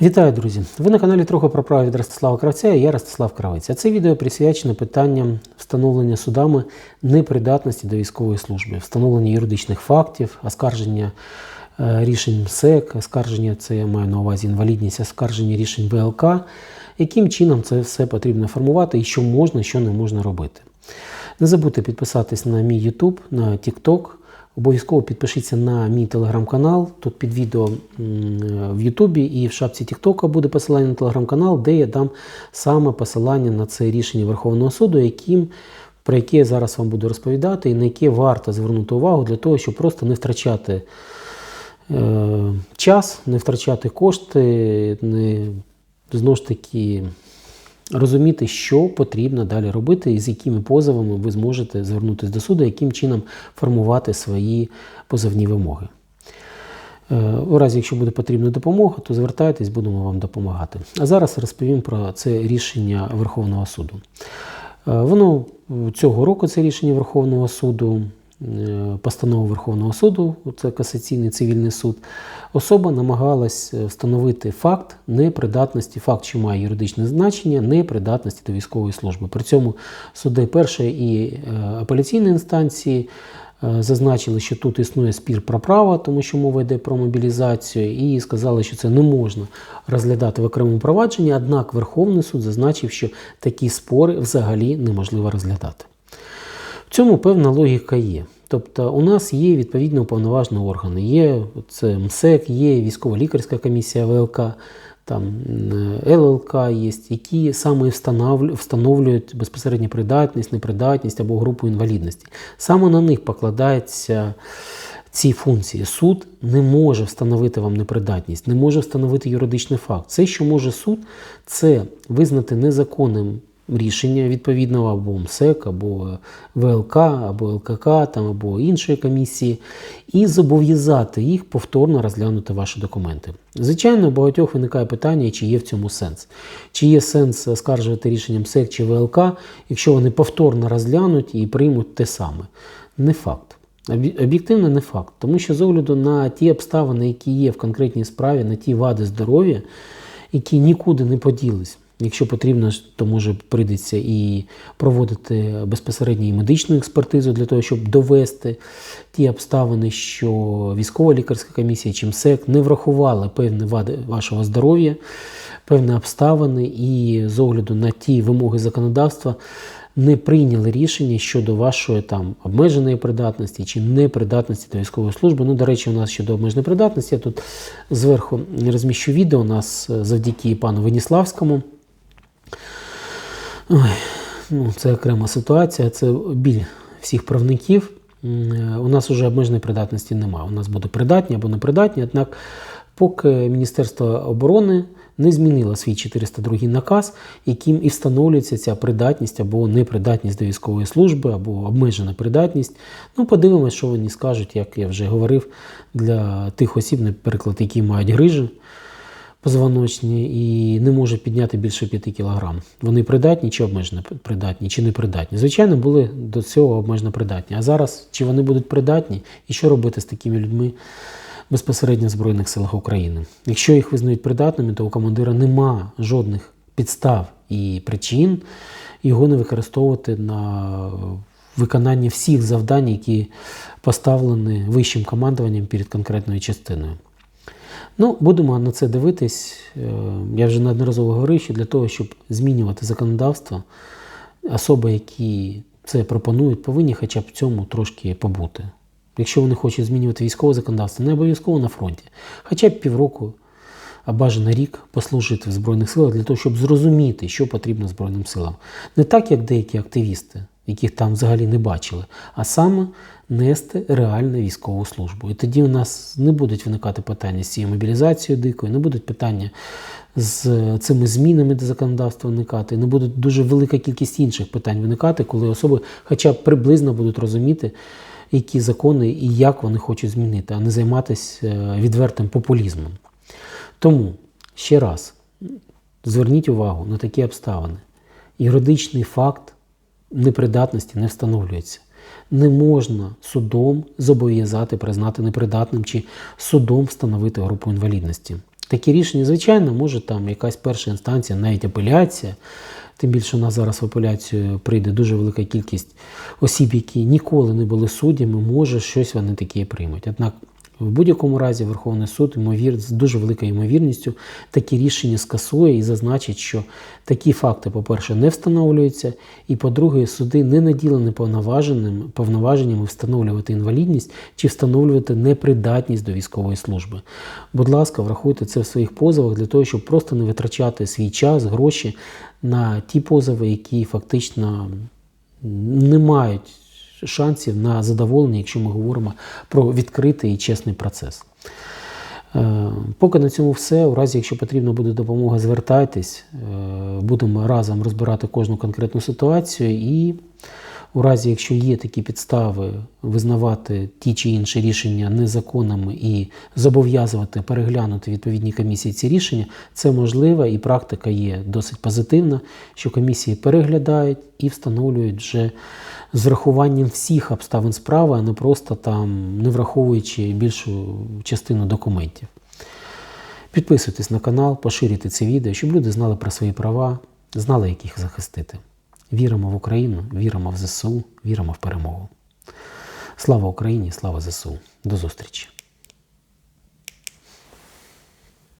Вітаю, друзі! Ви на каналі Трохи про право від Ростислава Кравця і я Ростислав Кравець. А це відео присвячено питанням встановлення судами непридатності до військової служби, встановлення юридичних фактів, оскарження е, рішень МСЕК, оскарження, це я маю на увазі інвалідність, оскарження рішень ВЛК, яким чином це все потрібно формувати і що можна, що не можна робити. Не забудьте підписатись на мій YouTube, на TikTok. Обов'язково підпишіться на мій телеграм-канал. Тут під відео в Ютубі і в шапці Тіктока буде посилання на телеграм-канал, де я дам саме посилання на це рішення Верховного суду, яким, про яке я зараз вам буду розповідати, і на яке варто звернути увагу для того, щоб просто не втрачати е, час, не втрачати кошти, не знову ж таки розуміти, що потрібно далі робити і з якими позовами ви зможете звернутися до суду, яким чином формувати свої позовні вимоги. Е, У разі, якщо буде потрібна допомога, то звертайтесь, будемо вам допомагати. А зараз розповім про це рішення Верховного суду. Е, Воно цього року це рішення Верховного суду, е, постанова Верховного суду, це касаційний цивільний суд. Особа намагалась е, встановити факт непридатності, факт, що має юридичне значення, непридатності до військової служби. При цьому суди першої і е, апеляційної інстанції зазначили, що тут існує спір про право, тому що мова йде про мобілізацію, і сказали, що це не можна розглядати в окремому провадженні. Однак Верховний суд зазначив, що такі спори взагалі неможливо розглядати. В цьому певна логіка є. Тобто у нас є відповідно уповноважені органи, є це МСЕК, є військово-лікарська комісія ВЛК, там е, ЛЛК є, які саме встановлюють безпосередньо придатність, непридатність або групу інвалідності. Саме на них покладається ці функції. Суд не може встановити вам непридатність, не може встановити юридичний факт. Все, що може суд, це визнати незаконним рішення відповідного або МСЕК, або ВЛК, або ЛКК, там, або іншої комісії, і зобов'язати їх повторно розглянути ваші документи. Звичайно, у багатьох виникає питання, чи є в цьому сенс. Чи є сенс оскаржувати рішення МСЕК чи ВЛК, якщо вони повторно розглянуть і приймуть те саме. Не факт. Об'є- Об'єктивно не факт, тому що з огляду на ті обставини, які є в конкретній справі, на ті вади здоров'я, які нікуди не поділись. Якщо потрібно, то може прийдеться і проводити безпосередньо і медичну експертизу для того, щоб довести ті обставини, що військова лікарська комісія чи МСЕК не врахували певні вади вашого здоров'я, певні обставини, і з огляду на ті вимоги законодавства не прийняли рішення щодо вашої там обмеженої придатності чи непридатності до військової служби. Ну, до речі, у нас щодо обмеженої придатності, я тут зверху розміщу відео у нас е, завдяки пану Веніславському. Ой, ну, це окрема ситуація, це біль всіх правників. Е, У нас вже обмеженої придатності немає. У нас буде придатні або непридатні. Однак, поки Міністерство оборони не змінило свій 402 наказ, яким і встановлюється ця придатність або непридатність до військової служби, або обмежена придатність. Ну, подивимось, що вони скажуть, як я вже говорив, для тих осіб, наприклад, які мають грижі позвоночні і не можуть підняти більше 5 кг. Вони придатні чи обмежено придатні, чи не придатні. Звичайно, були до цього обмежено придатні. А зараз чи вони будуть придатні і що робити з такими людьми безпосередньо в Збройних силах України? Якщо їх визнають придатними, то у командира нема жодних підстав і причин його не використовувати на виконання всіх завдань, які поставлені вищим командуванням перед конкретною частиною. Ну, будемо на це дивитись. Е, Я вже неодноразово говорив, що для того, щоб змінювати законодавство, особи, які це пропонують, повинні хоча б в цьому трошки побути. Якщо вони хочуть змінювати військове законодавство, не обов'язково на фронті, хоча б півроку, а бажано рік послужити в Збройних силах для того, щоб зрозуміти, що потрібно Збройним силам. Не так, як деякі активісти, яких там взагалі не бачили, а саме нести реальну військову службу. І тоді у нас не будуть виникати питання з цією мобілізацією дикою, не будуть питання з цими змінами до законодавства виникати, не буде дуже велика кількість інших питань виникати, коли особи хоча б приблизно будуть розуміти, які закони і як вони хочуть змінити, а не займатися е, відвертим популізмом. Тому ще раз зверніть увагу на такі обставини. Юридичний факт непридатності не встановлюється. Не можна судом зобов'язати признати непридатним чи судом встановити групу інвалідності. Такі рішення, звичайно, може там якась перша інстанція, навіть апеляція. Тим більше у нас зараз в апеляцію прийде дуже велика кількість осіб, які ніколи не були суддями, може щось вони таке приймуть. Однак в будь-якому разі Верховний суд ймовір, з дуже великою ймовірністю такі рішення скасує і зазначить, що такі факти, по-перше, не встановлюються, і по-друге, суди не наділені повноваженнями встановлювати інвалідність чи встановлювати непридатність до військової служби. Будь ласка, врахуйте це в своїх позовах для того, щоб просто не витрачати свій час, гроші на ті позови, які фактично не мають шансів на задоволення, якщо ми говоримо про відкритий і чесний процес. Е, Поки на цьому все. У разі, якщо потрібна буде допомога, звертайтесь. Е, Будемо разом розбирати кожну конкретну ситуацію. І у разі, якщо є такі підстави визнавати ті чи інші рішення незаконними і зобов'язувати переглянути відповідні комісії ці рішення, це можливо і практика є досить позитивна, що комісії переглядають і встановлюють вже з врахуванням всіх обставин справи, а не просто там не враховуючи більшу частину документів. Підписуйтесь на канал, поширюйте це відео, щоб люди знали про свої права, знали, як їх захистити. Віримо в Україну, віримо в ЗСУ, віримо в перемогу. Слава Україні, слава ЗСУ. До зустрічі!